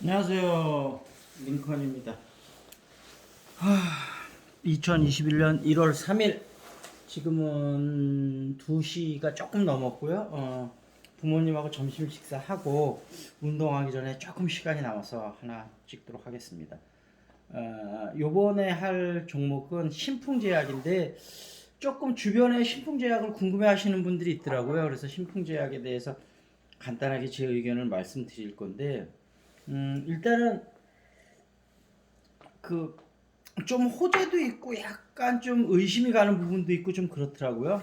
안녕하세요. 링컨입니다. 하, 2021년 1월 3일 지금은 2시가 조금 넘었고요. 어, 부모님하고 점심 식사하고 운동하기 전에 조금 시간이 남아서 하나 찍도록 하겠습니다. 어, 요번에 할 종목은 신풍제약인데 조금 주변에 신풍제약을 궁금해 하시는 분들이 있더라고요. 그래서 신풍제약에 대해서 간단하게 제 의견을 말씀드릴 건데 음, 일단은 그 좀 호재도 있고 약간 좀 의심이 가는 부분도 있고 좀 그렇더라고요.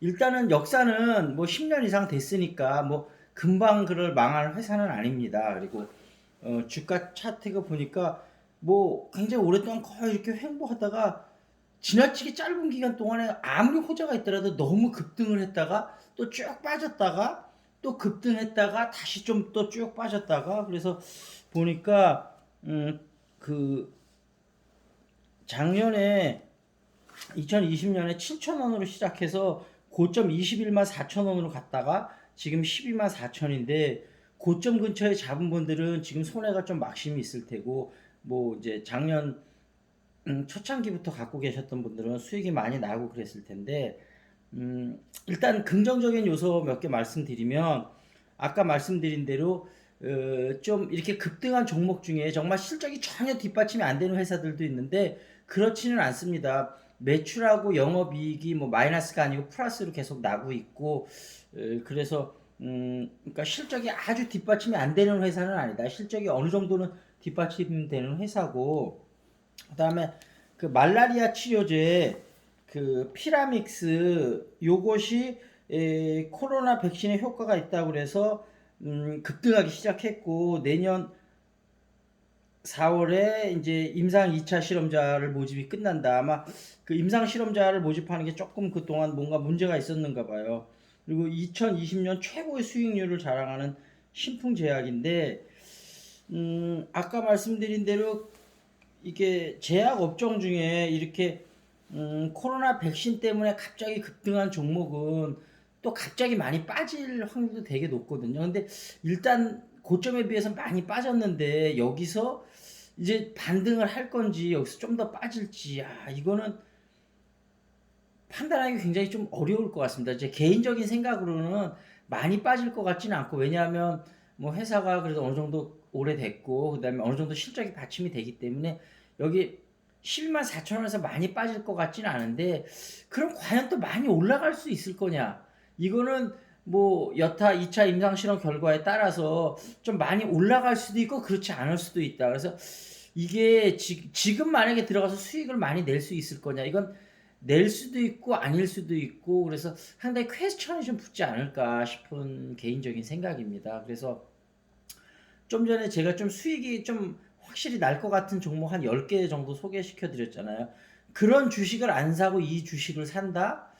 일단은 역사는 뭐 10년 이상 됐으니까 뭐 금방 그럴 망할 회사는 아닙니다. 그리고 어, 주가 차트가 보니까 뭐 굉장히 오랫동안 거의 이렇게 횡보하다가 지나치게 짧은 기간 동안에 아무리 호재가 있더라도 너무 급등을 했다가 또 쭉 빠졌다가 또 급등했다가 다시 좀 또 쭉 빠졌다가 그래서 보니까 음 그 작년에 2020년에 7,000원으로 시작해서 고점 21만 4천 원으로 갔다가 지금 12만 4천인데 고점 근처에 잡은 분들은 지금 손해가 좀 막심이 있을 테고 뭐 이제 작년 음, 초창기부터 갖고 계셨던 분들은 수익이 많이 나고 그랬을 텐데 음, 일단 긍정적인 요소 몇 개 말씀드리면 아까 말씀드린 대로 어, 좀 이렇게 급등한 종목 중에 정말 실적이 전혀 뒷받침이 안 되는 회사들도 있는데 그렇지는 않습니다. 매출하고 영업이익이 뭐 마이너스가 아니고 플러스로 계속 나고 있고 어, 그래서 음, 그러니까 실적이 아주 뒷받침이 안 되는 회사는 아니다. 실적이 어느 정도는 뒷받침되는 회사고 그다음에 그 말라리아 치료제 그 피라믹스 요것이 에, 코로나 백신에 효과가 있다고 그래서 음, 급등하기 시작했고 내년 4월에 이제 임상 2차 실험자를 모집이 끝난다. 아마 그 임상 실험자를 모집하는 게 조금 그동안 뭔가 문제가 있었는가 봐요. 그리고 2020년 최고의 수익률을 자랑하는 신풍 제약인데 음, 아까 말씀드린 대로 이게 제약 업종 중에 이렇게 음, 코로나 백신 때문에 갑자기 급등한 종목은 또 갑자기 많이 빠질 확률도 되게 높거든요. 근데 일단 고점에 비해서 많이 빠졌는데 여기서 이제 반등을 할 건지 여기서 좀 더 빠질지 아 이거는 판단하기 굉장히 좀 어려울 것 같습니다. 제 개인적인 생각으로는 많이 빠질 것 같지는 않고 왜냐하면 뭐 회사가 그래도 어느 정도 오래됐고 그다음에 어느 정도 실적이 받침이 되기 때문에 여기 12만 4천 원에서 많이 빠질 것 같지는 않은데 그럼 과연 또 많이 올라갈 수 있을 거냐? 이거는 뭐 여타 2차 임상 실험 결과에 따라서 좀 많이 올라갈 수도 있고 그렇지 않을 수도 있다. 그래서 이게 지, 지금 만약에 들어가서 수익을 많이 낼 수 있을 거냐? 이건 낼 수도 있고 아닐 수도 있고 그래서 상당히 퀘스천이 좀 붙지 않을까 싶은 개인적인 생각입니다. 그래서 좀 전에 제가 좀 수익이 좀 확실히 날 것 같은 종목 한 10개 정도 소개시켜 드렸잖아요. 그런 주식을 안 사고 이 주식을 산다?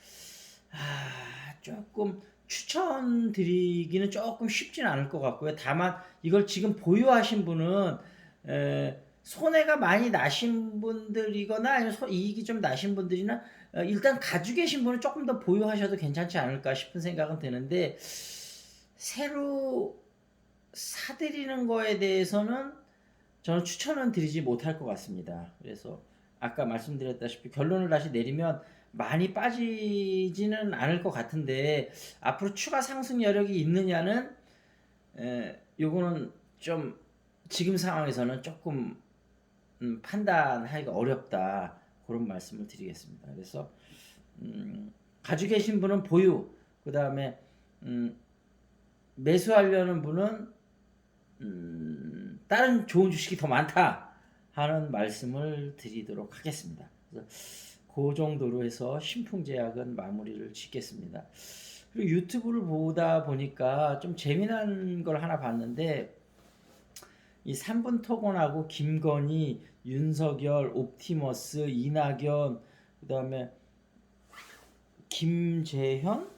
아, 조금 추천드리기는 조금 쉽진 않을 것 같고요. 다만 이걸 지금 보유하신 분은 에, 손해가 많이 나신 분들이거나 아니면 소- 이익이 좀 나신 분들이나 어, 일단 가지고 계신 분은 조금 더 보유하셔도 괜찮지 않을까 싶은 생각은 드는데 새로 사들이는 거에 대해서는 저는 추천은 드리지 못할 것 같습니다. 그래서 아까 말씀드렸다시피 결론을 다시 내리면 많이 빠지지는 않을 것 같은데 앞으로 추가 상승 여력이 있느냐는 에, 요거는 좀 지금 상황에서는 조금 음, 판단하기가 어렵다 그런 말씀을 드리겠습니다. 그래서 음, 가지고 계신 분은 보유 그 다음에 음, 매수하려는 분은 음, 다른 좋은 주식이 더 많다 하는 말씀을 드리도록 하겠습니다. 그래서 그 정도로 해서 신풍제약은 마무리를 짓겠습니다. 그리고 유튜브를 보다 보니까 좀 재미난 걸 하나 봤는데 이 3분 토건하고 김건희, 윤석열, 옵티머스, 이낙연, 그다음에 김재현,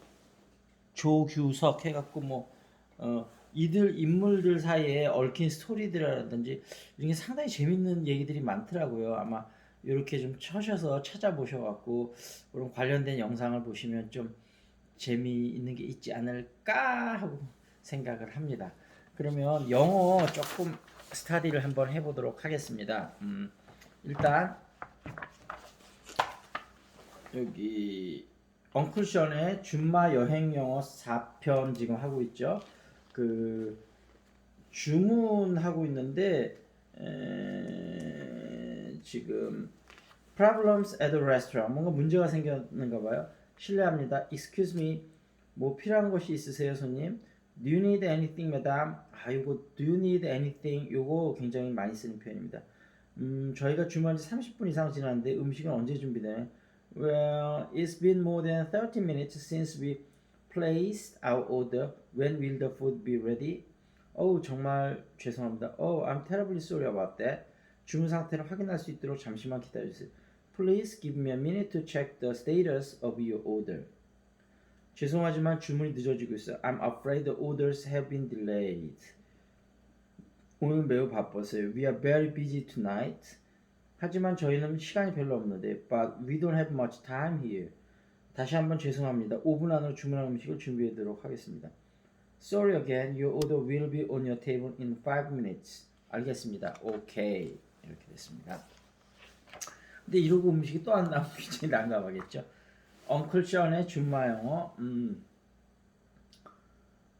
조규석 해갖고 뭐 어, 이들 인물들 사이에 얽힌 스토리들이라든지 이런 게 상당히 재밌는 얘기들이 많더라고요. 아마 이렇게 좀 쳐셔서 찾아보셔갖고 그런 관련된 영상을 보시면 좀 재미있는 게 있지 않을까 하고 생각을 합니다. 그 그러면 영어 조금 스타디를 한번 해보도록 하겠습니다. 음, 일단 여기 엉클션의 준마 여행 영어 4편 지금 하고 있죠. 그 주문하고 있는데 에, 지금 problems at the restaurant 뭔가 문제가 생겼는가 봐요. 실례합니다. Excuse me. 뭐 필요한 것이 있으세요, 손님? Do you need anything, madam? 아, 이거 do you need anything? 요거 굉장히 많이 쓰는 표현입니다. 음, 저희가 주문한 지 30분 이상 지났는데 음식은 언제 준비되나요? Well, it's been more than 30 minutes since we placed our order. When will the food be ready? 어우, 정말 죄송합니다. Oh, I'm terribly sorry about that. 주문 상태를 확인할 수 있도록 잠시만 기다려주세요. Please give me a minute to check the status of your order. 죄송하지만 주문이 늦어지고 있어요. I'm afraid the orders have been delayed. 오늘 매우 바빴어요. We are very busy tonight. 하지만 저희는 시간이 별로 없는데, but we don't have much time here. 다시 한번 죄송합니다. 5분 안으로 주문한 음식을 준비하도록 하겠습니다. Sorry again. Your order will be on your table in 5 minutes. 알겠습니다. 오케이. 이렇게 됐습니다. 근데 이러고 음식이 또 안 나오면 굉장히 난감하겠죠. 엉클 션의 준마 영어. 음.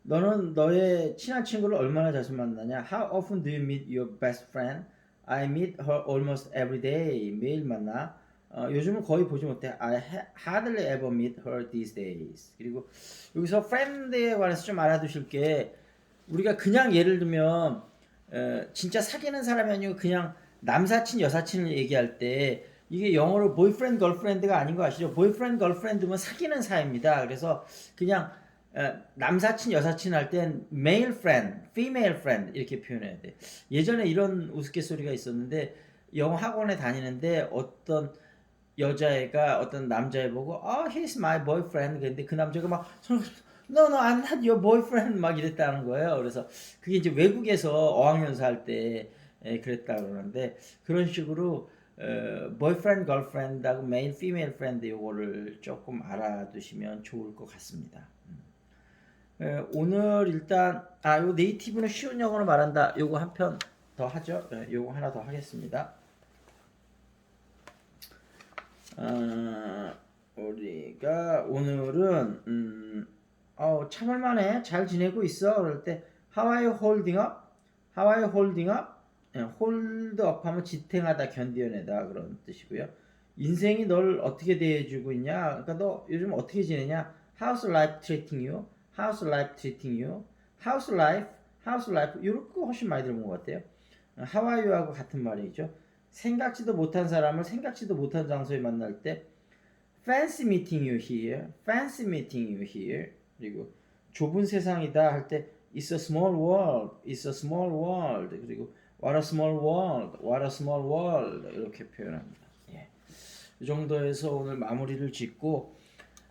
너는 너의 친한 친구를 얼마나 자주 만나냐? How often do you meet your best friend? I meet her almost every day. 매일 만나. 어, 요즘은 거의 보지 못해. I ha- hardly ever meet her these days. 그리고 여기서 friend에 관해서 좀 알아두실 게 우리가 그냥 예를 들면 어, 진짜 사귀는 사람이 아니고 그냥 남사친 여사친을 얘기할 때 이게 영어로 boyfriend girlfriend가 아닌 거 아시죠? boyfriend girlfriend면 사귀는 사이입니다. 그래서 그냥 어, 남사친 여사친 할 땐 male friend, female friend 이렇게 표현해야 돼. 예전에 이런 우스갯소리가 있었는데 영어 학원에 다니는데 어떤 여자애가 어떤 남자애 보고 어 he's my boyfriend 근데 그 남자가 막 손을 no no I'm not your boyfriend 막 이랬다는 거예요. 그래서 그게 이제 외국에서 어학연수 할 때 그랬다 그러는데 그런 식으로 어, boyfriend, girlfriend하고 male, female friend 요거를 조금 알아두시면 좋을 것 같습니다. 음. 에, 오늘 일단 아요 네이티브는 쉬운 영어로 말한다. 요거 한 편 더 하죠. 에, 요거 하나 더 하겠습니다. 어, 우리가 오늘은 음, 어, 참을 만해 잘 지내고 있어 그럴 때 holding up? 예, hold up 하면 지탱하다 견디어내다 그런 뜻이고요. 인생이 널 어떻게 대해주고 있냐? 그러니까 너 요즘 어떻게 지내냐? How's life treating you? How's life treating you? How's life? How's life? 이렇게 훨씬 많이 들어본 것 같아요. You하고 같은 말이죠. 생각지도 못한 사람을 생각지도 못한 장소에 만날 때 fancy meeting you here, fancy meeting you here. 그리고 좁은 세상이다 할 때 it's a small world, it's a small world. 그리고 what a small world, what a small world 이렇게 표현합니다. 예. 이 정도에서 오늘 마무리를 짓고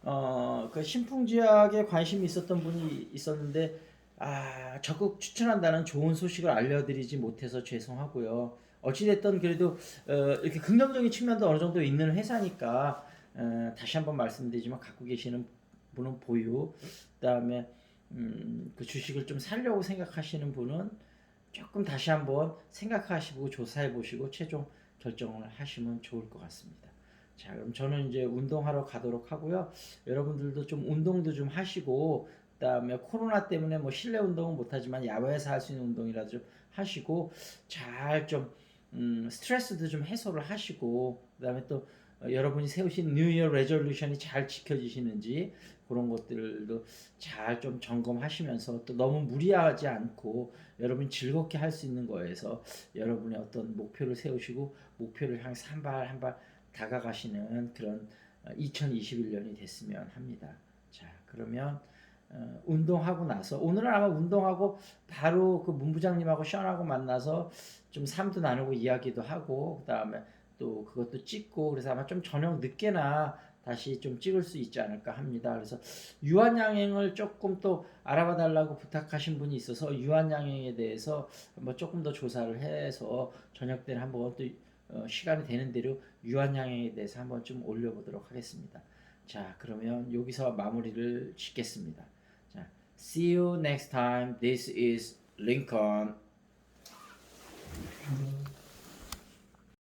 어, 그 신풍지학에 관심이 있었던 분이 있었는데 아, 적극 추천한다는 좋은 소식을 알려드리지 못해서 죄송하고요. 어찌됐든 그래도 어, 이렇게 긍정적인 측면도 어느 정도 있는 회사니까 어, 다시 한번 말씀드리지만 갖고 계시는 분은 보유, 그다음에 음, 그 주식을 좀 살려고 생각하시는 분은 조금 다시 한번 생각하시고 조사해 보시고 최종 결정을 하시면 좋을 것 같습니다. 자, 그럼 저는 이제 운동하러 가도록 하고요. 여러분들도 좀 운동도 좀 하시고 그다음에 코로나 때문에 뭐 실내 운동은 못하지만 야외에서 할 수 있는 운동이라도 좀 하시고 잘좀 음, 스트레스도 좀 해소를 하시고 그다음에 또 어, 여러분이 세우신 뉴 이어 레졸루션이 잘 지켜지시는지 그런 것들도 잘 좀 점검하시면서 또 너무 무리하지 않고 여러분이 즐겁게 할 수 있는 거에서 여러분의 어떤 목표를 세우시고 목표를 향해서 한발 한 발 다가가시는 그런 2021년이 됐으면 합니다. 자, 그러면 어, 운동하고 나서 오늘은 아마 운동하고 바로 그 문부장님하고 션하고 만나서 좀 삶도 나누고 이야기도 하고 그다음에 또 그것도 찍고 그래서 아마 좀 저녁 늦게나 다시 좀 찍을 수 있지 않을까 합니다. 그래서 유한양행을 조금 또 알아봐 달라고 부탁하신 분이 있어서 유한양행에 대해서 한번 조금 더 조사를 해서 저녁 때는 한번 또 어, 시간이 되는 대로 유한양행에 대해서 한번 좀 올려보도록 하겠습니다. 자, 그러면 여기서 마무리를 짓겠습니다. See you next time. This is Lincoln.